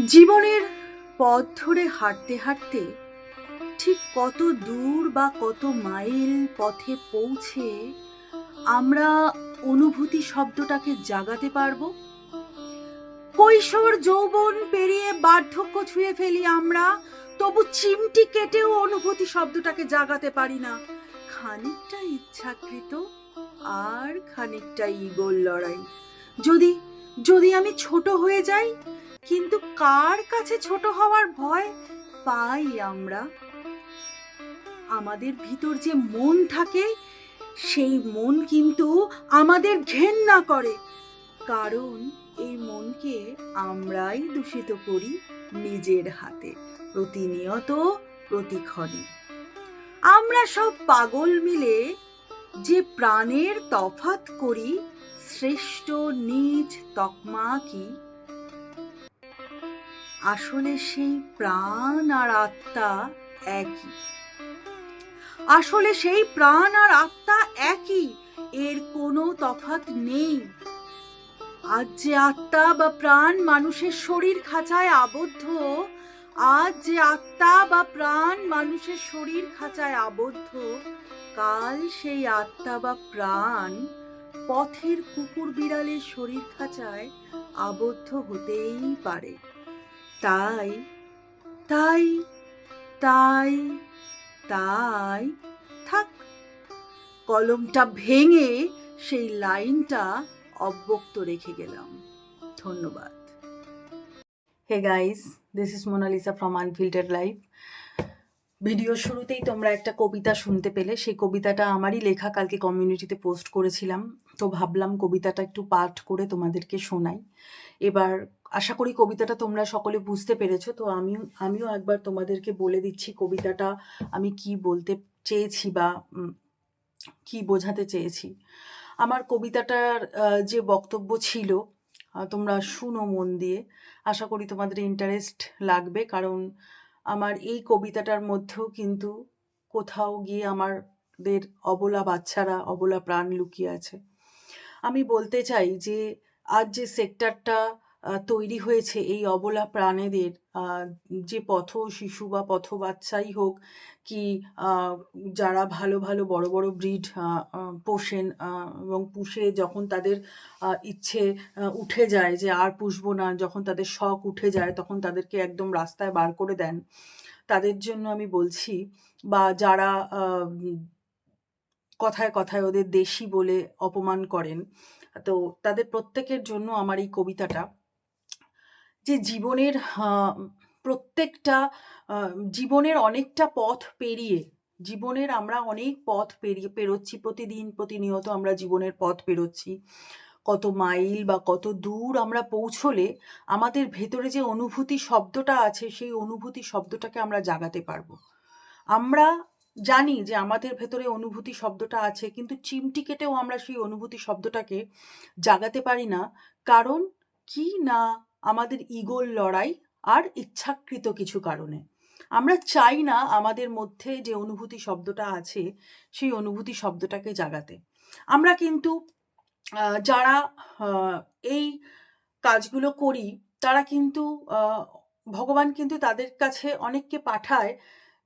জীবনের পথ ধরে হাঁটতে হাঁটতে ঠিক কত দূর বা কত মাইল পথে পৌঁছে আমরা অনুভূতি শব্দটাকে জাগাতে পারব? কৈশোর যৌবন পেরিয়ে বার্ধক্য ছুঁয়ে ফেলি আমরা, তবু চিমটি কেটেও অনুভূতি শব্দটাকে জাগাতে পারি না। খানিকটা ইচ্ছাকৃত আর খানিকটা ইগোর লড়াই। যদি যদি আমি ছোট হয়ে যাই কিন্তু কার কাছে ছোট হওয়ার ভয়? পাই আমরা। আমাদের ভিতর যে মন থাকে, সেই মন কিন্তু আমাদের ঘেন্না করে। কারণ এই মনকে আমরাই দূষিত করি নিজের হাতে, প্রতিনিয়ত প্রতিক্ষণে। আমরা সব পাগল মিলে যে প্রাণের তফাত করি, শ্রেষ্ঠ নিজ তকমা কি? আসলে সেই প্রাণ আর আত্মা একই। আসলে সেই প্রাণ আর আত্মা একই, এর কোনো তফাৎ নেই। আজ যে আত্মা বা প্রাণ মানুষের শরীর খাঁচায় আবদ্ধ, আজ যে আত্মা বা প্রাণ মানুষের শরীর খাঁচায় আবদ্ধ, কাল সেই আত্মা বা প্রাণ পথের কুকুর বিড়ালের শরীর খাঁচায় আবদ্ধ হতেই পারে। তাই তাই তাই তাই, থাক। কলমটা ভেঙে সেই লাইনটা অব্যক্ত রেখে গেলাম। ধন্যবাদ। Hey guys this is Monalisa from unfilter life video শুরুতেই তোমরা একটা কবিতা শুনতে পেলে। সেই কবিতাটা আমারই লেখা, কালকে কমিউনিটিতে পোস্ট করেছিলাম। তো ভাবলাম কবিতাটা একটু পাঠ করে তোমাদেরকে শোনাই। এবার আশা করি কবিতাটা তোমরা সকলে বুঝতে পেরেছ। তো আমিও আমিও একবার তোমাদেরকে বলে দিচ্ছি কবিতাটা আমি কি বলতে চেয়েছি বা কি বোঝাতে চেয়েছি। আমার কবিতাটার যে বক্তব্য ছিল তোমরা শুনো মন দিয়ে। আশা করি তোমাদের ইন্টারেস্ট লাগবে, কারণ আমার এই কবিতাটার মধ্যেও কিন্তু কোথাও গিয়ে আমাদের অবলা বাচ্চারা, অবলা প্রাণ লুকিয়ে আছে। আমি বলতে চাই যে, আজ যে সেক্টরটা তৈরি হয়েছে এই অবলা প্রাণীদের। যে পথ শিশু বা পথ বাচ্চাই হোক কি যারা ভালো ভালো, বড় বড় ব্রিড পোষেন এবং পুষে যখন তাদের ইচ্ছে উঠে যায় যে আর পুষবো না, যখন তাদের শখ উঠে যায় তখন তাদেরকে একদম রাস্তায় বার করে দেন। তাদের জন্য আমি বলছি, বা যারা কথায় কথায় ওদের দেশি বলে অপমান করেন, তো তাদের প্রত্যেকের জন্য আমার এই কবিতাটা যে জীবনের প্রত্যেকটা জীবনের অনেকটা পথ পেরিয়ে, জীবনের আমরা অনেক পথ পেরিয়ে পেরোচ্ছি, প্রতিদিন প্রতিনিয়ত আমরা জীবনের পথ পেরোচ্ছি। কত মাইল বা কত দূর আমরা পৌঁছলে আমাদের ভেতরে যে অনুভূতি শব্দটা আছে, সেই অনুভূতি শব্দটাকে আমরা জাগাতে পারব। আমরা জানি যে আমাদের ভেতরে অনুভূতি শব্দটা আছে, কিন্তু চিমটি কেটেও আমরা সেই অনুভূতি শব্দটাকে জাগাতে পারি না। কারণ কি না আমাদের ইগোর লড়াই আর ইচ্ছাকৃত কিছু কারণে। আমরা চাই না আমাদের মধ্যে যে অনুভূতি শব্দটা আছে, সেই অনুভূতি শব্দটাকে জাগাতে। আমরা কিন্তু যারা এই কাজগুলো করি, তারা কিন্তু ভগবান কিন্তু তাদের কাছে অনেককে পাঠায়,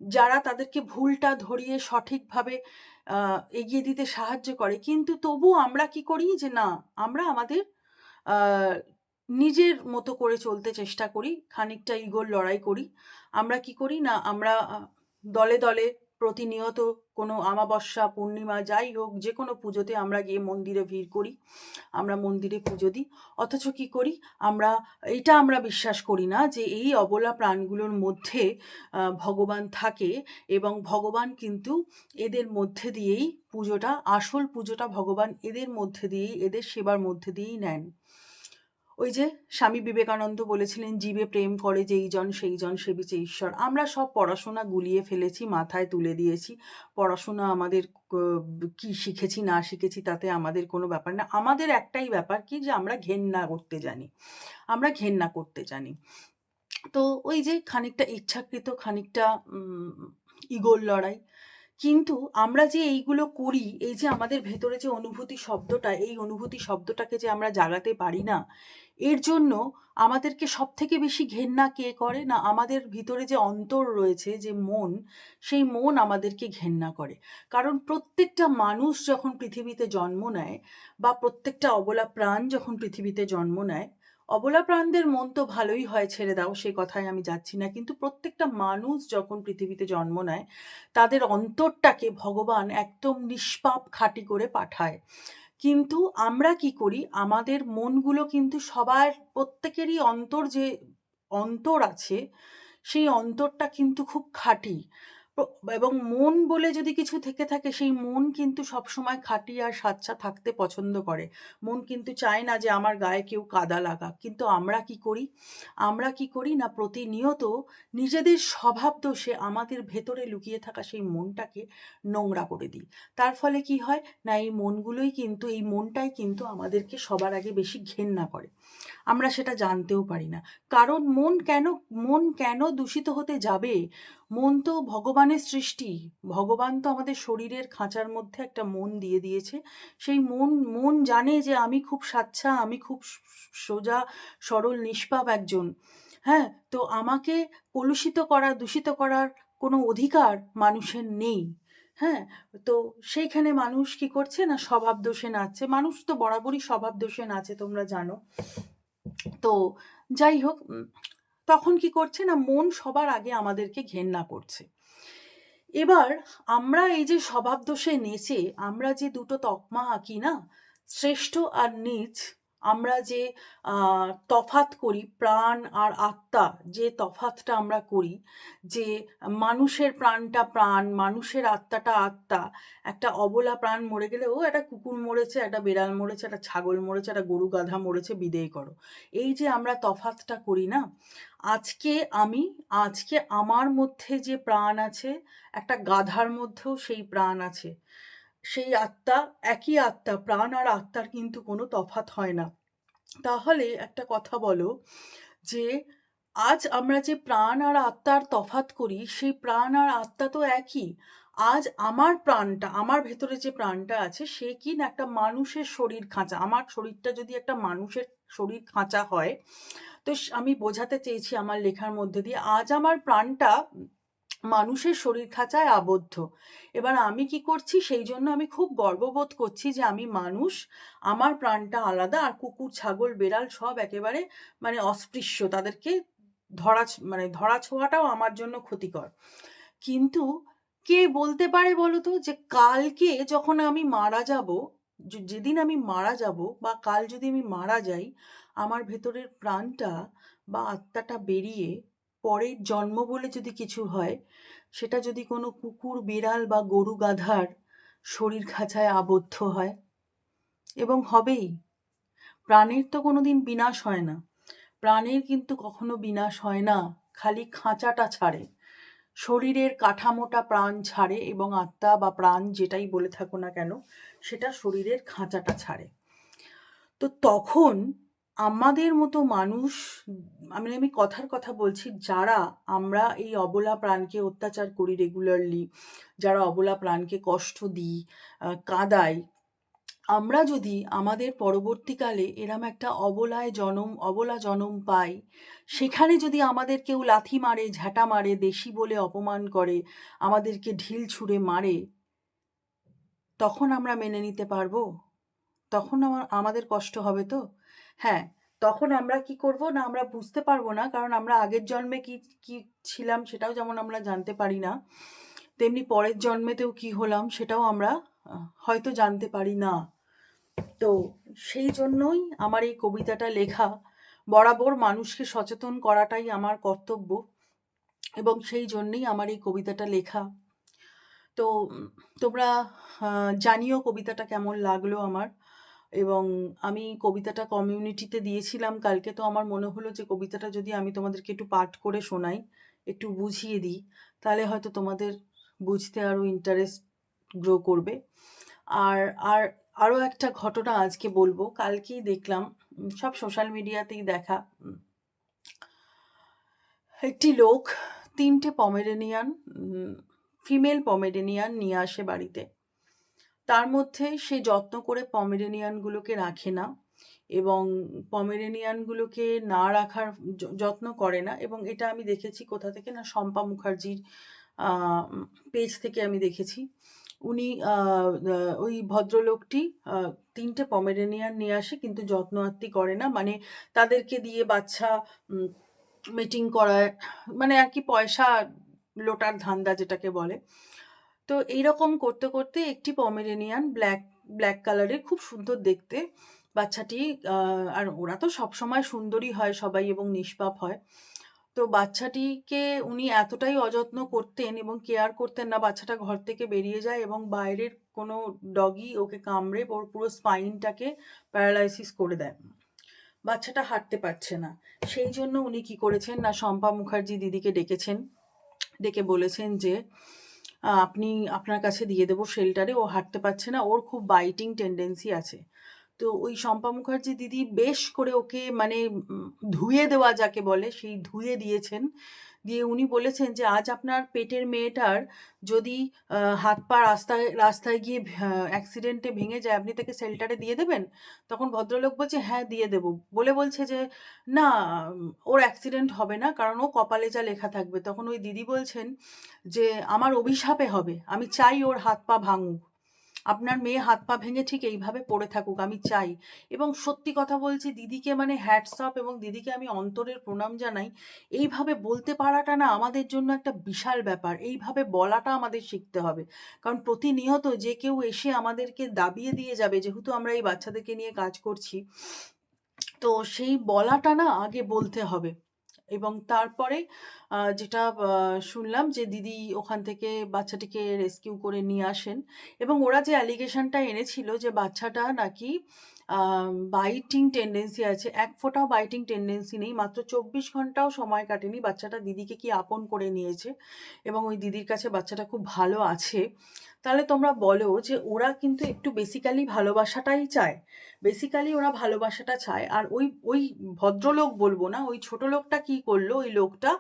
যারা তাদেরকে ভুলটা ধরিয়ে সঠিকভাবে এগিয়ে দিতে সাহায্য করে। কিন্তু তবু আমরা কি করি যে, না, আমরা আমাদের নিজের মতো করে চলতে চেষ্টা করি, খানিকটা ইগোর লড়াই করি। আমরা কি করি না, আমরা দলে দলে প্রতিনিয়ত কোনো আমাবস্যা পূর্ণিমা যাই হোক, যে কোনো পুজোতে আমরা গিয়ে মন্দিরে ভিড় করি, আমরা মন্দিরে পুজো দিই। অথচ কি করি, আমরা, এটা আমরা বিশ্বাস করি না যে এই অবলা প্রাণগুলোর মধ্যে ভগবান থাকে এবং ভগবান কিন্তু এদের মধ্যে দিয়েই পুজোটা, আসল পুজোটা ভগবান এদের মধ্যে দিয়েই, এদের সেবার মধ্যে দিয়েই নেন। ওই যে স্বামী বিবেকানন্দ বলেছিলেন, জীবে প্রেম করে যেই জন, সেই জন সেবিছে ঈশ্বর। আমরা সব পড়াশোনা গুলিয়ে ফেলেছি, মাথায় তুলে দিয়েছি। পড়াশোনা আমাদের ক- শিখেছি, না শিখেছি, তাতে আমাদের কোনো ব্যাপার না। আমাদের একটাই ব্যাপার কি, যে আমরা ঘেন্না করতে জানি। আমরা ঘেন্না করতে জানি। তো ওই যে খানিকটা ইচ্ছাকৃত, খানিকটা ইগোর লড়াই কিন্তু আমরা যে এইগুলো করি, এই যে আমাদের ভেতরে যে অনুভূতি শব্দটা, এই অনুভূতি শব্দটাকে যে আমরা জাগাতে পারি না, এর জন্য আমাদেরকে সব থেকে বেশি ঘেন্না কে করে না আমাদের ভিতরে যে অন্তর রয়েছে, যে মন, সেই মন আমাদেরকে ঘেন্না করে। কারণ প্রত্যেকটা মানুষ যখন পৃথিবীতে জন্ম নেয় বা প্রত্যেকটা অবলা প্রাণ যখন পৃথিবীতে জন্ম নেয় অবলা প্রাণদের মন তো ভালোই হয় ছেড়ে দাও, সে কথায় আমি যাচ্ছি না। কিন্তু প্রত্যেকটা মানুষ যখন পৃথিবীতে জন্ম নেয়, তাদের অন্তরটাকে ভগবান একদম নিষ্পাপ খাঁটি করে পাঠায়। কিন্তু আমরা কি করি? আমাদের মনগুলো কিন্তু সবার প্রত্যেকেরই অন্তর যে, অন্তর আছে, সেই অন্তরটা কিন্তু খুব খাঁটি। এবং মন বলে যদি কিছু থেকে থাকে, সেই মন কিন্তু সবসময় খাঁটি আর সাচ্চা থাকতে পছন্দ করে। মন কিন্তু চায় না যে আমার গায়ে কেউ কাদা লাগা কিন্তু আমরা কি করি? আমরা কি করি না প্রতিনিয়ত নিজেদের স্বভাব দোষে আমাদের ভেতরে লুকিয়ে থাকা সেই মনটাকে নোংরা করে দিই। তার ফলে কি হয়? না, এই মনগুলোই কিন্তু, এই মনটাই কিন্তু আমাদেরকে সবার আগে বেশি ঘেন্না করে। আমরা সেটা জানতেও পারি না। কারণ মন কেন মন কেন দূষিত হতে যাবে? মন তো ভগবানের সৃষ্টি। ভগবান তো আমাদের শরীরের খাঁচার মধ্যে একটা মন দিয়ে দিয়েছে। সেই মন মন জানে যে আমি খুব সাচ্ছা আমি খুব সোজা, সরল, নিষ্পাপ একজন। হ্যাঁ তো আমাকে কলুষিত করা, দূষিত করার কোনো অধিকার মানুষের নেই। হ্যাঁ তো সেইখানে মানুষ কি করছে না স্বভাব দোষে নাচছে? মানুষ তো বরাবরই স্বভাব দোষে নাচে, তোমরা জানো। তো যাই হোক তখন কি করছে না, মন সবার আগে আমাদেরকে ঘেন্না করছে। এবার আমরা এই যে স্বভাব দোষে নেচে, আমরা যে দুটো তকমা আঁকি না, শ্রেষ্ঠ আর নিচ আমরা যে তফাত করি, প্রাণ আর আত্মা যে তফাতটা আমরা করি, যে মানুষের প্রাণটা প্রাণ, মানুষের আত্মাটা আত্মা, একটা অবলা প্রাণ মরে গেলে, ও একটা কুকুর মরেছে, একটা বেড়াল মরেছে, একটা ছাগল মরেছে, একটা গরু গাধা মরেছে, বিদেয় করো। এই যে আমরা তফাতটা করি না, আজকে আমি, আজকে আমার মধ্যে যে প্রাণ আছে, একটা গাধার মধ্যেও সেই প্রাণ আছে। সেই আত্মা, একই আত্মা, প্রাণ আর আত্মার কিন্তু কোনো তফাত হয় না। তাহলে একটা কথা বলো যে, আজ আমরা যে প্রাণ আর আত্মার তফাত করি, সেই প্রাণ আর আত্মা তো একই। আজ আমার প্রাণটা, আমার ভেতরে যে প্রাণটা আছে, সে কি না একটা মানুষের শরীর খাঁচা? আমার শরীরটা যদি একটা মানুষের শরীর খাঁচা হয়, তো আমি বোঝাতে চেয়েছি আমার লেখার মধ্যে দিয়ে, আজ আমার প্রাণটা মানুষের শরীর খাঁচায় আবদ্ধ। এবার আমি কি করছি? সেই জন্য আমি খুব গর্ববোধ করছি যে আমি মানুষ, আমার প্রাণটা আলাদা আর কুকুর, ছাগল, বেড়াল সব একেবারে মানে অস্পৃশ্য। তাদেরকে ধরা মানে ধরা ছোঁয়াটাও আমার জন্য ক্ষতিকর। কিন্তু কে বলতে পারে বলো তো যে কালকে যখন আমি মারা যাব যেদিন আমি মারা যাব বা কাল যদি আমি মারা যাই, আমার ভেতরের প্রাণটা বা আত্মাটা বেরিয়ে পরের জন্ম বলে যদি কিছু হয়, সেটা যদি কোনো কুকুর, বিড়াল বা গরু গাধার শরীর খাঁচায় আবদ্ধ হয়, এবং হবেই। প্রাণের তো কোনো দিন বিনাশ হয় না। প্রাণের কিন্তু কখনো বিনাশ হয় না, খালি খাঁচাটা ছাড়ে। শরীরের কাঠামোটা প্রাণ ছাড়ে এবং আত্মা বা প্রাণ যেটাই বলে থাকো না কেন, সেটা শরীরের খাঁচাটা ছাড়ে। তো তখন আমাদের মতো মানুষ আমি আমি কথার কথা বলছি, যারা আমরা এই অবলা প্রাণকে অত্যাচার করি রেগুলারলি যারা অবলা প্রাণকে কষ্ট দিই কাঁদাই, আমরা যদি আমাদের পরবর্তীকালে এরম একটা অবলায় জনম, অবলা জনম পাই, সেখানে যদি আমাদের কেউ লাথি মারে, ঝাঁটা মারে, দেশি বলে অপমান করে, আমাদেরকে ঢিল ছুঁড়ে মারে, তখন আমরা মেনে নিতে পারব? তখন আমার, আমাদের কষ্ট হবে তো? হ্যাঁ তখন আমরা কি করব না আমরা বুঝতে পারব না, কারণ আমরা আগের জন্মে কি কি ছিলাম সেটাও যেমন আমরা জানতে পারি না। তেমনি পরের জন্মেতেও কি হলাম সেটাও আমরা হয়তো জানতে পারি না। তো সেই জন্যই আমার এই কবিতাটা লেখা, বরাবর মানুষকে সচেতন করাটাই আমার কর্তব্য এবং সেই জন্যই আমার এই কবিতাটা লেখা। তো তোমরা জানিও কবিতাটা কেমন লাগল আমার। এবং আমি কবিতাটা কমিউনিটিতে দিয়েছিলাম। কালকে তো আমার মনে হলো যে, কবিতাটা যদি আমি তোমাদেরকে একটু পাঠ করে শোনাই, একটু বুঝিয়ে দিই, তাহলে হয়তো তোমাদের বুঝতে আরও ইন্টারেস্ট গ্রো করবে। আর আর আরও একটা ঘটনা আজকে বলব। কালকেই দেখলাম সব সোশ্যাল মিডিয়াতেই দেখা একটি লোক তিনটে পমেরেনিয়ান ফিমেল পমেরেনিয়ান নিয়ে আসে বাড়িতে। তার মধ্যে সে যত্ন করে পমেরেনিয়ানগুলোকে রাখে না এবং পমেরেনিয়ানগুলোকে না রাখার যত্ন করে না এবং এটা আমি দেখেছি কোথা থেকে না শম্পা মুখার্জির পেজ থেকে আমি দেখেছি। উনি ওই ভদ্রলোকটি তিনটে পমেরেনিয়ান নিয়ে আসে কিন্তু যত্ন আত্তি করে না। মানে তাদেরকে দিয়ে বাচ্চা মিটিং করায় মানে আর কি পয়সা লোটার ধান্দা যেটাকে বলে। তো এইরকম করতে করতে একটি পমেরেনিয়ান ব্ল্যাক ব্ল্যাক কালারের খুব সুন্দর দেখতে। বাচ্চাটি আর ওরা তো সবসময় সুন্দরী হয় সবাই এবং নিষ্পাপ হয়। তো বাচ্চাটিকে উনি এতটাই অযত্ন করতেন এবং কেয়ার করতেন না, বাচ্চাটা ঘর থেকে বেরিয়ে যায় এবং বাইরের কোনো ডগি ওকে কামড়ে ওর পুরো স্পাইনটাকে প্যারালাইসিস করে দেয়। বাচ্চাটা হাঁটতে পারছে না। সেই জন্য উনি কি করেছেন না, শম্পা মুখার্জি দিদিকে ডেকেছেন। ডেকে বলেছেন যে আপনি আপনার কাছে দিয়ে দেবো শেল্টারে ও হাঁটতে পারছে না, ওর খুব বাইটিং টেন্ডেন্সি আছে। তো ওই শম্পা মুখার্জি দিদি বেশ করে ওকে মানে ধুয়ে দেওয়া যাকে বলে, সেই ধুয়ে দিয়েছেন। দিয়ে উনি বলেছেন যে, আজ আপনার পেটের মেয়েটার যদি হাত পা রাস্তায় রাস্তায় গিয়ে অ্যাক্সিডেন্টে ভেঙে যায়, আপনি তাকে শেল্টারে দিয়ে দেবেন? তখন ভদ্রলোক বলছে হ্যাঁ দিয়ে দেবো। বলে বলছে যে, না, ওর অ্যাক্সিডেন্ট হবে না, কারণ ও কপালে যা লেখা থাকবে। তখন ওই দিদি বলছেন যে, আমার অভিশাপে হবে, আমি চাই ওর হাত পা ভাঙুক। আপনার মেয়ে হাত পা ভেঙে ঠিক এইভাবে পড়ে থাকুক, আমি চাই। এবং সত্যি কথা বলছি, দিদিকে মানে হ্যাটসঅপ এবং দিদিকে আমি অন্তরের প্রণাম জানাই। এইভাবে বলতে পারাটা না আমাদের জন্য একটা বিশাল ব্যাপার। এইভাবে বলাটা আমাদের শিখতে হবে। কারণ প্রতিনিয়ত যে কেউ এসে আমাদেরকে দাবিয়ে দিয়ে যাবে, যেহেতু আমরা এই বাচ্চাদেরকে নিয়ে কাজ করছি, তো সেই বলাটা না আগে বলতে হবে। এবং তারপরে যেটা শুনলাম যে দিদি ওখান থেকে বাচ্চাটিকে রেস্কিউ করে নিয়ে আসেন এবং ওরা যে অ্যালিগেশনটা এনেছিল যে বাচ্চাটা নাকি বাইটিং টেন্ডেন্সি আছে, এক ফোঁটাও বাইটিং টেন্ডেন্সি নেই, মাত্র চব্বিশ ঘন্টাও সময় কাটেনি বাচ্চাটা দিদিকে কি আপন করে নিয়েছে এবং ওই দিদির কাছে বাচ্চাটা খুব ভালো আছে। তাহলে তোমরা বলো যে ওরা কিন্তু একটু বেসিক্যালি ভালোবাসাটাই চায়। বেসিক্যালি ওরা ভালোবাসাটা চায়। আর ওই ওই ভদ্রলোক বলব না, ওই ছোট লোকটা কি করল, ওই লোকটা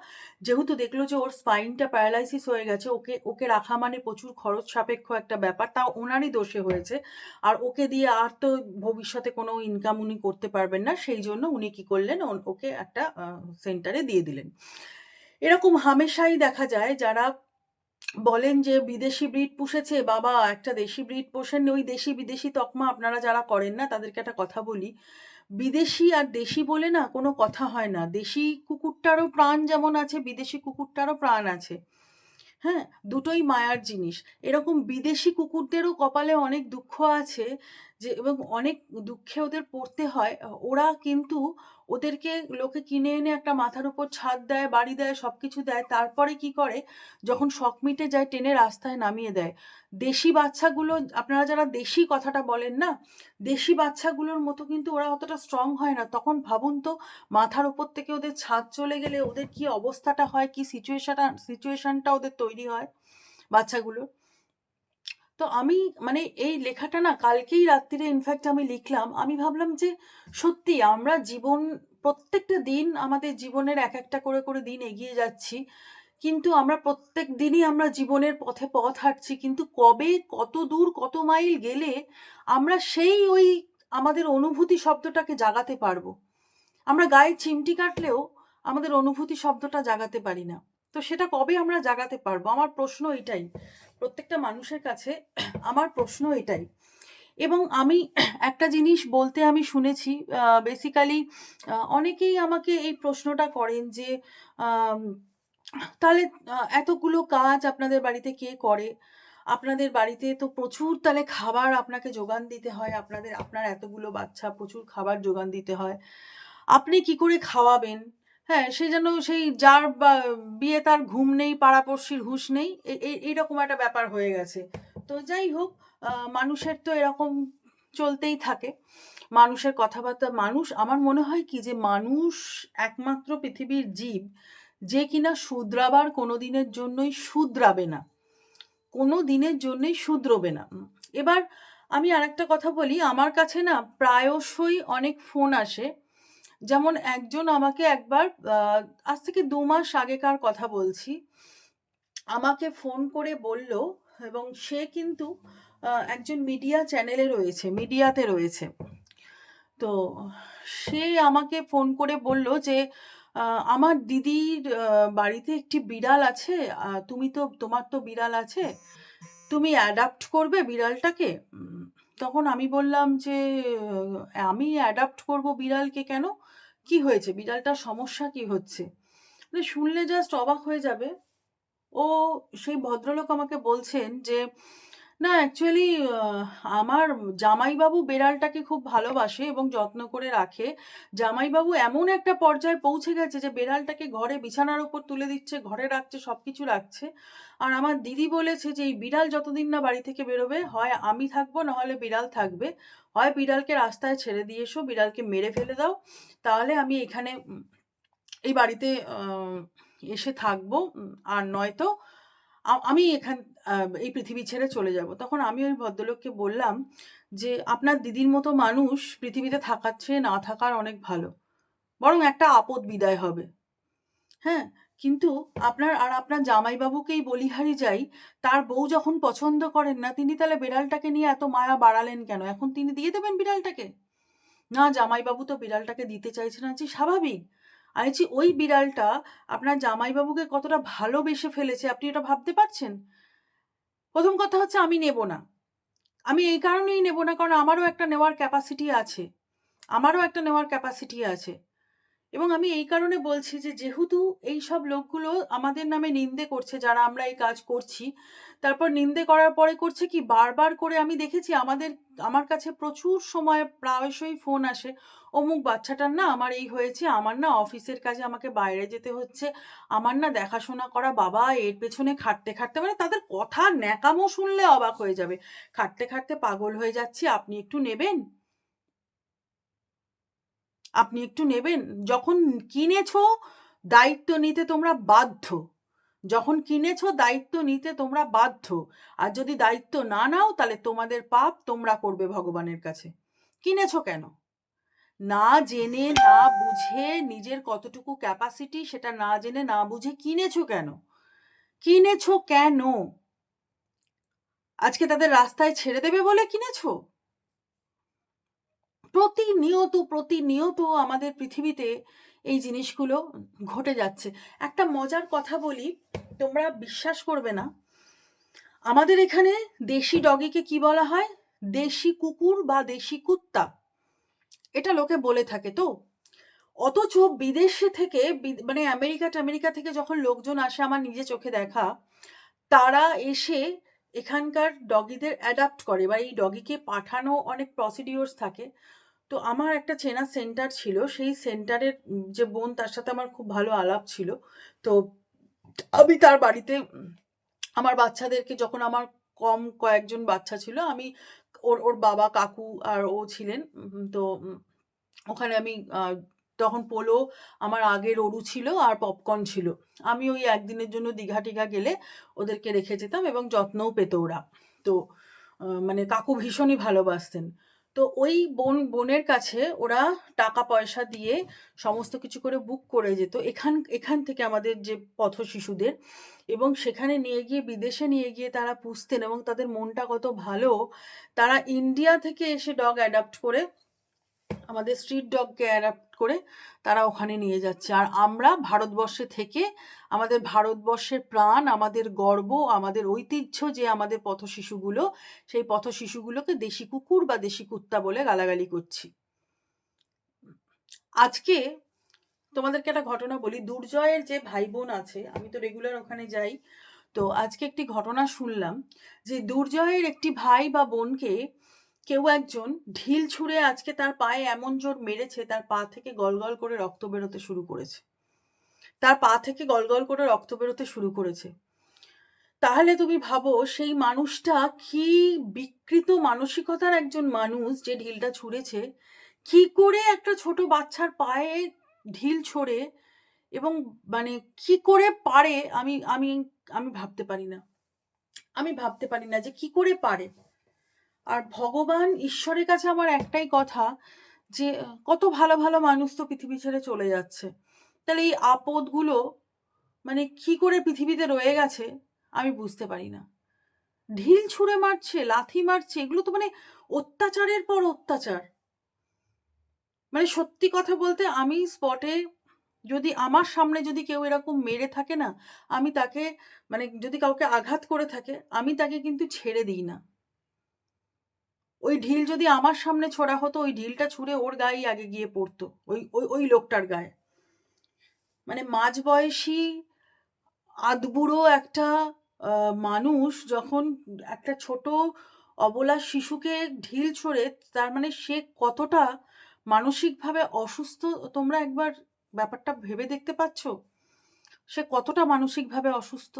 যেহেতু দেখল যে ওর স্পাইনটা প্যারালাইসিস হয়ে গেছে, ওকে ওকে রাখা মানে প্রচুর খরচ সাপেক্ষ একটা ব্যাপার তা ওনারই দোষে হয়েছে। আর ওকে দিয়ে আর তো ভবিষ্যতে কোনো ইনকাম উনি করতে পারবেন না, সেই জন্য উনি কি করলেন ওকে একটা সেন্টারে দিয়ে দিলেন। এরকম হামেশাই দেখা যায় যারা বলেন যে, বিদেশি ব্রিড পুষেছে, বাবা, একটা দেশি ব্রিড পোষেন ওই দেশি বিদেশি তকমা আপনারা যারা করেন না, তাদেরকে একটা কথা বলি। বিদেশি আর দেশি বলে না, কোনো কথা হয় না। দেশি কুকুরটারও প্রাণ যেমন আছে, বিদেশি কুকুরটারও প্রাণ আছে। হ্যাঁ দুটোই মায়ার জিনিস। এরকম বিদেশি কুকুরদেরও কপালে অনেক দুঃখ আছে যে, এবং অনেক দুঃখে ওদের পড়তে হয়। ওরা কিন্তু ওদেরকে লোকে কিনে এনে একটা মাথার উপর ছাদ দেয়, বাড়ি দেয় সব কিছু দেয়, তারপরে কি করে? যখন শখ মিটে যায়, টেনে রাস্তায় নামিয়ে দেয়। দেশি বাচ্চাগুলো, আপনারা যারা দেশি কথাটা বলেন না, দেশি বাচ্চাগুলোর মতো কিন্তু ওরা অতটা স্ট্রং হয় না। তখন ভাবুন তো, মাথার উপর থেকে ওদের ছাদ চলে গেলে ওদের কি অবস্থাটা হয়, কি সিচুয়েশনটা সিচুয়েশনটা ওদের তৈরি হয় বাচ্চাগুলোর? তো আমি মানে এই লেখাটা না কালকেই রাত্রিরে ইনফ্যাক্ট আমি লিখলাম। আমি ভাবলাম যে সত্যি আমরা জীবন, প্রত্যেকটা দিন আমাদের জীবনের এক একটা করে করে দিন এগিয়ে যাচ্ছি। কিন্তু আমরা প্রত্যেক দিনই আমরা জীবনের পথে পথ হাঁটছি। কিন্তু কবে কত দূর, কত মাইল গেলে আমরা সেই ওই আমাদের অনুভূতি শব্দটাকে জাগাতে পারব। আমরা গায়ে চিমটি কাটলেও আমাদের অনুভূতি শব্দটা জাগাতে পারি না। তো সেটা কবে আমরা জাগাতে পারব? আমার প্রশ্ন এটাই। প্রত্যেকটা মানুষের কাছে আমার প্রশ্ন এটাই। এবং আমি একটা জিনিস বলতে আমি শুনেছি বেসিক্যালি অনেকেই আমাকে এই প্রশ্নটা করেন যে তাহলে এতগুলো কাজ আপনাদের বাড়িতে কে করে? আপনাদের বাড়িতে তো প্রচুর তাহলে খাবার আপনাকে যোগান দিতে হয়, আপনাদের, আপনার এতগুলো বাচ্চা প্রচুর খাবার যোগান দিতে হয়। আপনি কি করে খাওয়াবেন? হ্যাঁ সে যেন সেই যার বিয়ে তার ঘুম নেই, পাড়াপড়শির হুঁশ নেই এইরকম একটা ব্যাপার হয়ে গেছে। তো যাই হোক মানুষের তো এরকম চলতেই থাকে। মানুষের কথাবার্তা, মানুষ, আমার মনে হয় কি যে মানুষ একমাত্র পৃথিবীর জীব, যে কিনা শুধরাবার কোনো দিনের জন্যই শুধরাবে না। কোনো দিনের জন্যই শুধরবে না। এবার আমি আরেকটা কথা বলি, আমার কাছে না প্রায়শই অনেক ফোন আসে যেমন একজন আমাকে একবার আজ থেকে দু মাস আগেকার কথা বলছি। আমাকে ফোন করে বলল এবং সে কিন্তু একজন মিডিয়া চ্যানেলে রয়েছে, মিডিয়াতে রয়েছে। তো সে আমাকে ফোন করে বলল যে আমার দিদির বাড়িতে একটি বিড়াল আছে তুমি তো, তোমার তো বিড়াল আছে, তুমি অ্যাডাপ্ট করবে বিড়ালটাকে? তখন আমি বললাম যে, আমি অ্যাডাপ্ট করব বিড়ালকে কেন? কি হয়েছে? বিড়ালটার সমস্যা কি হচ্ছে? মানে শুনলে জাস্ট অবাক হয়ে যাবে। ও সেই ভদ্রলোক আমাকে বলছেন যে, না অ্যাকচুয়ালি আমার জামাইবাবু বেড়ালটাকে খুব ভালোবাসে এবং যত্ন করে রাখে। জামাইবাবু এমন একটা পর্যায়ে পৌঁছে গেছে যে, বেড়ালটাকে ঘরে বিছানার ওপর তুলে দিচ্ছে, ঘরে রাখছে সব কিছু রাখছে। আর আমার দিদি বলেছে যে, এই বিড়াল যতদিন না বাড়ি থেকে বেরোবে, হয় আমি থাকব নাহলে বিড়াল থাকবে। হয় বিড়ালকে রাস্তায় ছেড়ে দিয়ে এসো, বিড়ালকে মেরে ফেলে দাও। তাহলে আমি এখানে এই বাড়িতে এসে থাকব আর নয়তো আমি এখান এই পৃথিবী ছেড়ে চলে যাব। তখন আমি ওই ভদ্রলোককে বললাম যে, আপনার দিদির মতো মানুষ পৃথিবীতে থাকার চেয়ে না থাকার অনেক ভালো। বরং একটা আপদ বিদায় হবে। হ্যাঁ? কিন্তু আপনার আর আপনার জামাইবাবুকেই বলিহারি যাই, তার বউ যখন পছন্দ করেন না, তিনি তাহলে বিড়ালটাকে নিয়ে এত মায়া বাড়ালেন কেন? এখন তিনি দিয়ে দেবেন বিড়ালটাকে? না, জামাইবাবু তো বিড়ালটাকে দিতে চাইছে না যে স্বাভাবিক বলছি ওই বিড়ালটা আপনার জামাইবাবুকে কতটা ভালোবেসে ফেলেছে, আপনি এটা ভাবতে পারছেন? প্রথম কথা হচ্ছে আমি নেব না। আমি এই কারণেই নেব না, কারণ আমারও একটা নেওয়ার ক্যাপাসিটি আছে। আমারও একটা নেওয়ার ক্যাপাসিটি আছে। এবং আমি এই কারণে বলছি যে, যেহেতু এই সব লোকগুলো আমাদের নামে নিন্দে করছে, যারা আমরা এই কাজ করছি, তারপর নিন্দে করার পরে করছে কি, বারবার করে আমি দেখেছি আমাদের, আমার কাছে প্রচুর সময় প্রায়শই ফোন আসে, অমুক বাচ্চাটার না আমার এই হয়েছে, আমার না অফিসের কাজে আমাকে বাইরে যেতে হচ্ছে, আমার না দেখাশোনা করা বাবা এর পেছনে খাটতে খাটতে মানে তাদের কথা ন্যাকামো শুনলে অবাক হয়ে যাবে। খাটতে খাটতে পাগল হয়ে যাচ্ছি, আপনি একটু নেবেন? আপনি একটু নেবেন। যখন কিনেছো, দায়িত্ব নিতে তোমরা বাধ্য। যখন কিনেছো, দায়িত্ব নিতে তোমরা বাধ্য। আর যদি দায়িত্ব না নাও, তাহলে তোমাদের পাপ তোমরা করবে ভগবানের কাছে। কিনেছো কেন? না জেনে, না বুঝে, নিজের কতটুকু ক্যাপাসিটি সেটা না জেনে, না বুঝে কিনেছো কেন? কিনেছো কেন? আজকে তাদের রাস্তায় ছেড়ে দেবে বলে কিনেছো? প্রতিনিয়ত প্রতিনিয়ত আমাদের পৃথিবীতে এই জিনিসগুলো ঘটে যাচ্ছে। একটা মজার কথা বলি, তোমরা বিশ্বাস করবে না। আমাদের এখানে দেশি ডগিকে কি বলা হয়? দেশি কুকুর বা দেশি কুত্তা। এটা লোকে বলে থাকে তো। অথচ বিদেশে থেকে মানে আমেরিকা টামেরিকা থেকে যখন লোকজন আসে আমার নিজে চোখে দেখা, তারা এসে এখানকার ডগিদের অ্যাডাপ্ট করে বা এই ডগিকে পাঠানো অনেক প্রসিডিওর্স থাকে। তো আমার একটা চেনা সেন্টার ছিল। সেই সেন্টারের যে বোন তার সাথে আমার খুব ভালো আলাপ ছিল। তো আমি তার বাড়িতে আমার বাচ্চাদেরকে যখন আমার কম কয়েকজন বাচ্চা ছিল, আমি ওর ওর বাবা, কাকু আর ও ছিলেন তো ওখানে আমি তখন পোলো আমার আগের অরু ছিল আর পপকর্ন ছিল। আমি ওই একদিনের জন্য দীঘা টিঘা গেলে ওদেরকে রেখে যেতাম এবং যত্নও পেত ওরা। তো মানে কাকু ভীষণই ভালোবাসতেন। তো ওই বোন, বোনের কাছে ওরা টাকা পয়সা দিয়ে সমস্ত কিছু করে বুক করে যেত। এখান এখান থেকে আমাদের যে পথ শিশুদের এবং সেখানে নিয়ে গিয়ে, বিদেশে নিয়ে গিয়ে তারা পুষতেন এবং তাদের মনটা কত ভালো। তারা ইন্ডিয়া থেকে এসে ডগ অ্যাডাপ্ট করে আমাদের স্ট্রিট ডগকে অ্যাডাপ্ট করে তারা ওখানে নিয়ে যাচ্ছে। আর আমরা ভারতবর্ষে থেকে আমাদের ভারতবর্ষের প্রাণ, আমাদের গর্ব, আমাদের ঐতিহ্য যে আমাদের পথ শিশুগুলো সেই পথ শিশুগুলোকে দেশি কুকুর বা দেশি কুত্তা বলে গালাগালি করছি। আজকে তোমাদেরকে একটা ঘটনা বলি। দুর্জয়ের যে ভাই বোন আছে, আমি তো রেগুলার ওখানে যাই, তো আজকে একটি ঘটনা শুনলাম যে দুর্জয়ের একটি ভাই বা বোনকে কেউ একজন ঢিল ছুঁড়ে আজকে তার পায়ে এমন জোর মেরেছে, তার পা থেকে গলগল করে রক্ত বেরোতে শুরু করেছে। তার পা থেকে গলগল করে রক্ত বেরোতে শুরু করেছে। তাহলে তুমি ভাবো, সেই মানুষটা কি বিকৃত মানসিকতার একজন মানুষ যে ঢিলটা ছুঁড়েছে? কি করে একটা ছোট বাচ্চার পায়ে ঢিল ছোড়ে এবং মানে কি করে পারে? আমি আমি আমি ভাবতে পারি না। আমি ভাবতে পারি না যে কি করে পারে। আর ভগবান ঈশ্বরের কাছে আমার একটাই কথা যে, কত ভালো ভালো মানুষ তো পৃথিবী ছেড়ে চলে যাচ্ছে। তাহলে এই আপদগুলো মানে কি করে পৃথিবীতে রয়ে গেছে আমি বুঝতে পারি না। ঢিল ছুঁড়ে মারছে, লাথি মারছে, এগুলো তো মানে অত্যাচারের পর অত্যাচার। মানে সত্যি কথা বলতে আমি স্পটে যদি আমার সামনে যদি কেউ এরকম মেরে থাকে না, আমি তাকে মানে যদি কাউকে আঘাত করে থাকে, আমি তাকে কিন্তু ছেড়ে দিই না। ওই ঢিল যদি আমার সামনে ছোড়া হতো, ওই ঢিলটা ছুঁড়ে ওর গায়েই আগে গিয়ে পড়তো, ওই ওই ওই লোকটার গায়ে। মানে মাঝবয়সী আদবুড়ো একটা মানুষ যখন একটা ছোট অবলা শিশুকে ঢিল ছড়ে, তার মানে সে কতটা মানসিকভাবে অসুস্থ তোমরা একবার ব্যাপারটা ভেবে দেখতে পাচ্ছ? সে কতটা মানসিকভাবে অসুস্থ?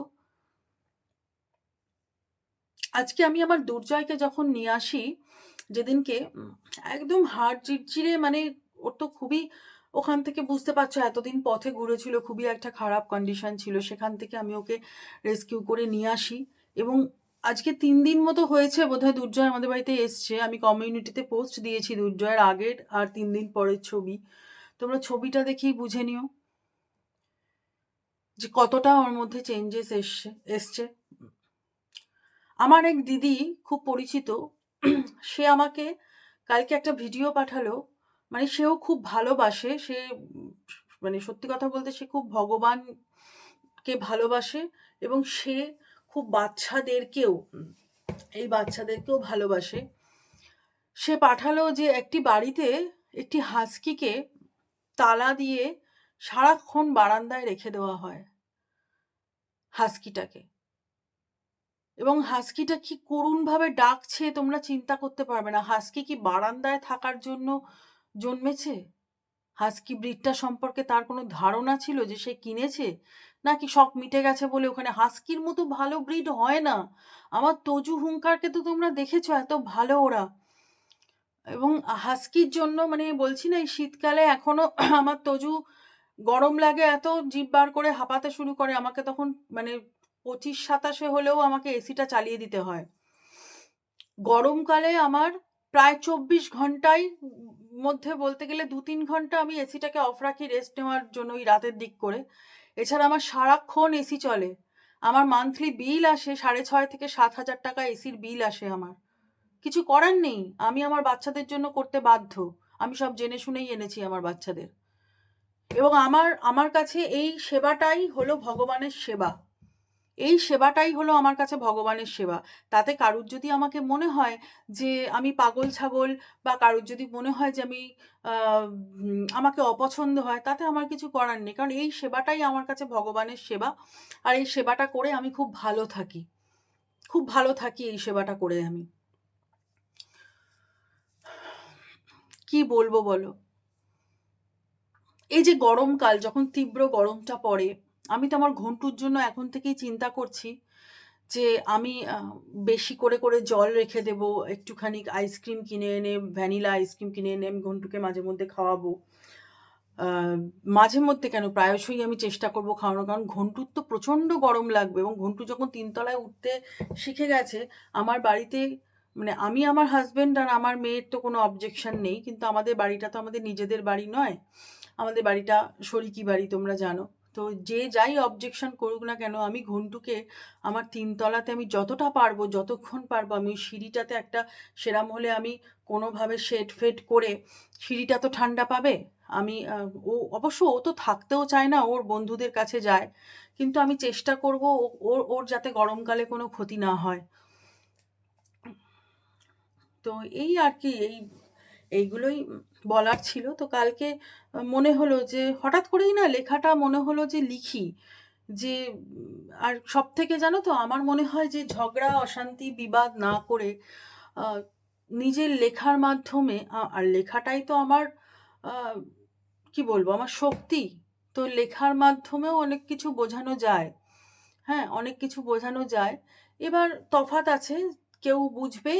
আজকে আমি আমার দুর্জয়কে যখন নিয়ে আসি, যেদিনকে একদম হাড় চিড়চিড়ে মানে ওর তো খুবই ওখান থেকে বুঝতে পারছ এতদিন পথে ঘুরেছিল, খুবই একটা খারাপ কন্ডিশন ছিল, সেখান থেকে আমি ওকে রেস্কিউ করে নিয়ে আসি এবং আজকে তিন দিন মতো হয়েছে বোধহয় দুর্জয় আমাদের বাড়িতে এসছে। আমি কমিউনিটিতে পোস্ট দিয়েছি দুর্জয়ের আগের আর তিন দিন পরের ছবি। তোমরা ছবিটা দেখেই বুঝে নিও যে কতটা ওর মধ্যে চেঞ্জেস এসছে এসছে। আমার এক দিদি খুব পরিচিত। সে আমাকে কালকে একটা ভিডিও পাঠালো। মানে সেও খুব ভালোবাসে। সে মানে সত্যি কথা বলতে সে খুব ভগবানকে ভালোবাসে এবং সে খুব বাচ্চাদেরকেও, এই বাচ্চাদেরকেও ভালোবাসে। সে পাঠালো যে একটি বাড়িতে একটি হাস্কিকে তালা দিয়ে সারাক্ষণ বারান্দায় রেখে দেওয়া হয় হাস্কিটাকে। এবং হাস্কিটা কি করুণভাবে ডাকছে তোমরা চিন্তা করতে পারবে না। হাস্কি কি বারান্দায় থাকার জন্য জন্মেছে? হাস্কি ব্রিডটা সম্পর্কে তার কোনো ধারণা ছিল যে সে কিনেছে? নাকি শখ মিটে গেছে বলে ওখানে হাস্কির মতো ভালো ব্রিড হয় না? আমার তজু হুঙ্কারকে তো তোমরা দেখেছ, এত ভালো ওরা। এবং হাস্কির জন্য মানে বলছি না, এই শীতকালে এখনও আমার তজু গরম লাগে, এত জিভ বার করে হাঁপাতে শুরু করে। আমাকে তখন মানে পঁচিশ সাতাশে হলেও আমাকে এসিটা চালিয়ে দিতে হয়। গরমকালে আমার প্রায় চব্বিশ ঘন্টায় মধ্যে বলতে গেলে দু তিন ঘণ্টা আমি এসিটাকে অফ রাখি রেস্ট নেওয়ার জন্য ওই রাতের দিক করে। এছাড়া আমার সারাক্ষণ এসি চলে। আমার মান্থলি বিল আসে সাড়ে ছয় থেকে সাত হাজার টাকা এসির বিল আসে আমার। কিছু করার নেই, আমি আমার বাচ্চাদের জন্য করতে বাধ্য। আমি সব জেনে শুনেই এনেছি আমার বাচ্চাদের। এবং আমার আমার কাছে এই সেবাটাই হলো ভগবানের সেবা। এই সেবাটাই হলো আমার কাছে ভগবানের সেবা। তাতে কারুর যদি আমাকে মনে হয় যে আমি পাগল ছাগল বা কারুর যদি মনে হয় যে আমি আমাকে অপছন্দ হয়, তাতে আমার কিছু করার নেই। কারণ এই সেবাটাই আমার কাছে ভগবানের সেবা। আর এই সেবাটা করে আমি খুব ভালো থাকি। খুব ভালো থাকি এই সেবাটা করে আমি। কি বলব বলো? এই যে গরমকাল, যখন তীব্র গরমটা পড়ে আমি তো আমার ঘন্টুর জন্য এখন থেকেই চিন্তা করছি যে আমি বেশি করে করে জল রেখে দেব, একটুখানি আইসক্রিম কিনে এনে, ভ্যানিলা আইসক্রিম কিনে এনে আমি ঘন্টুকে মাঝে মধ্যে খাওয়াবো। মাঝে মধ্যে কেন, প্রায়শই আমি চেষ্টা করব খাওয়ানোর, কারণ ঘন্টুর তো প্রচণ্ড গরম লাগবে এবং ঘন্টু যখন তিনতলায় উঠতে শিখে গেছে, আমার বাড়িতে মানে আমি আমার হাজব্যান্ড আর আমার মেয়ের তো কোনো অবজেকশন নেই, কিন্তু আমাদের বাড়িটা তো আমাদের নিজেদের বাড়ি নয়। আমাদের বাড়িটা শরিকি বাড়ি, তোমরা জানো। তো যে যাই অবজেকশন করুক না কেন, আমি ঘন্টুকে আমার তিনতলাতে আমি যতটা পারব, যতক্ষণ পারব, আমি ওই সিঁড়িটাতে একটা সেরাম হলে আমি কোনোভাবে শেড ফেড করে, সিঁড়িটা তো ঠান্ডা পাবে? আমি ও, অবশ্য ও তো থাকতেও চায় না, ওর বন্ধুদের কাছে যায়, কিন্তু আমি চেষ্টা করব ওর ওর যাতে গরমকালে কোনো ক্ষতি না হয়। তো এই আর কি, এই এইগুলোই বলার ছিল। তো কালকে মনে হলো যে, হঠাৎ করেই না লেখাটা মনে হলো যে লিখি। যে, আর সব থেকে জানো তো, আমার মনে হয় যে ঝগড়া, অশান্তি, বিবাদ না করে নিজের লেখার মাধ্যমে আর লেখাটাই তো আমার কি বলব, আমার শক্তি। তো লেখার মাধ্যমেও অনেক কিছু বোঝানো যায়। হ্যাঁ অনেক কিছু বোঝানো যায়। এবার তফাৎ আছে, কেউ বুঝবে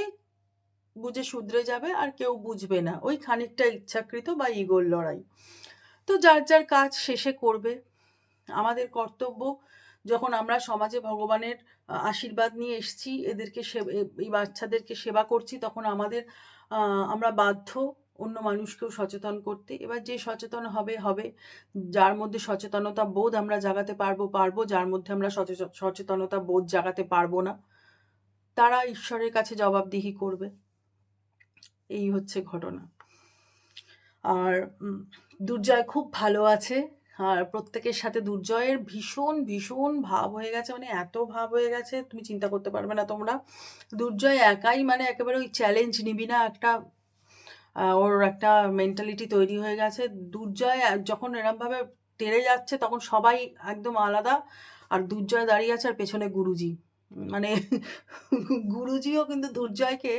বুঝে শুধরে যাবে আর কেউ বুঝবে না। ওই খানিকটা ইচ্ছাকৃত বা ইগোর লড়াই। তো যার যার কাজ শেষে করবে। আমাদের কর্তব্য যখন আমরা সমাজে ভগবানের আশীর্বাদ নিয়ে এসেছি, এদেরকে এই বাচ্চাদেরকে সেবা করছি, তখন আমাদের আমরা বাধ্য অন্য মানুষকেও সচেতন করতে। এবার যে সচেতন হবে হবে। যার মধ্যে সচেতনতা বোধ আমরা জাগাতে পারব পারব। যার মধ্যে আমরা সচেত- সচেতনতা বোধ জাগাতে পারব না, তারা ঈশ্বরের কাছে জবাবদিহি করবে। এই হচ্ছে ঘটনা। আর দুর্জয় খুব ভালো আছে। আর প্রত্যেকের সাথে দুর্জয়ের ভীষণ ভীষণ ভাব হয়ে গেছে। মানে এত ভাব হয়ে গেছে, তুমি চিন্তা করতে পারবে না তোমরা। দুর্জয় একাই মানে একেবারে ওই চ্যালেঞ্জ নিবি না, একটা ওর একটা মেন্টালিটি তৈরি হয়ে গেছে। দুর্জয় যখন এরমভাবে টেরে যাচ্ছে, তখন সবাই একদম আলাদা। আর দুর্জয় দাঁড়িয়ে আছে আর পেছনে গুরুজি। মানে গুরুজিও কিন্তু দুর্জয়কে,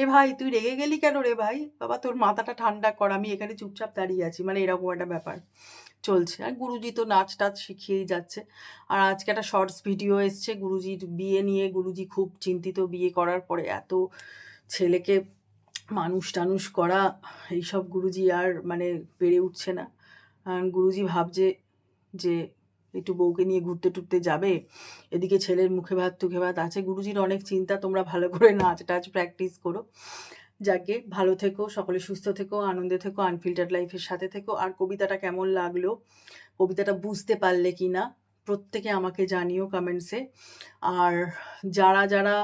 এ ভাই, তুই রেগে গেলি কেন রে ভাই? বাবা, তোর মাথাটা ঠান্ডা কর, আমি এখানে চুপচাপ দাঁড়িয়ে আছি। মানে এরকম একটা ব্যাপার চলছে। আর গুরুজি তো নাচ টাচ শিখিয়েই যাচ্ছে। আর আজকে একটা শর্টস ভিডিও এসছে গুরুজির বিয়ে নিয়ে। গুরুজি খুব চিন্তিত বিয়ে করার পরে এত ছেলেকে মানুষ টানুষ করা, এইসব গুরুজি আর মানে পেরে উঠছে না। গুরুজি ভাবছে যে একটু বউকে নিয়ে ঘুরতে টুরতে যাবে। এদিকে ছেলের মুখে ভাত, তুখে ভাত আছে। গুরুজির অনেক চিন্তা, তোমরা ভালো করে নাচ টাচ প্র্যাকটিস করো। যাকে ভালো থেকো, সকলে সুস্থ থেকো, আনন্দে থেকো আনফিল্টার লাইফের সাথে থেকো। আর কবিতাটা কেমন লাগল? কবিতাটা বুঝতে পারলে কি না? প্রত্যেকে আমাকে জানিও কমেন্টসে আর যারা যারা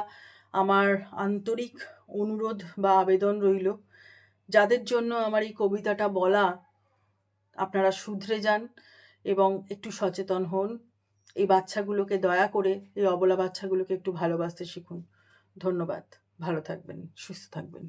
আমার আন্তরিক অনুরোধ বা আবেদন রইল, যাদের জন্য আমার এই কবিতাটা বলা আপনারা শুধরে যান। এবং একটু সচেতন হন। এই বাচ্চাগুলোকে দয়া করে, এই অবলা বাচ্চাগুলোকে একটু ভালোবাসতে শিখুন। ধন্যবাদ। ভালো থাকবেন, সুস্থ থাকবেন।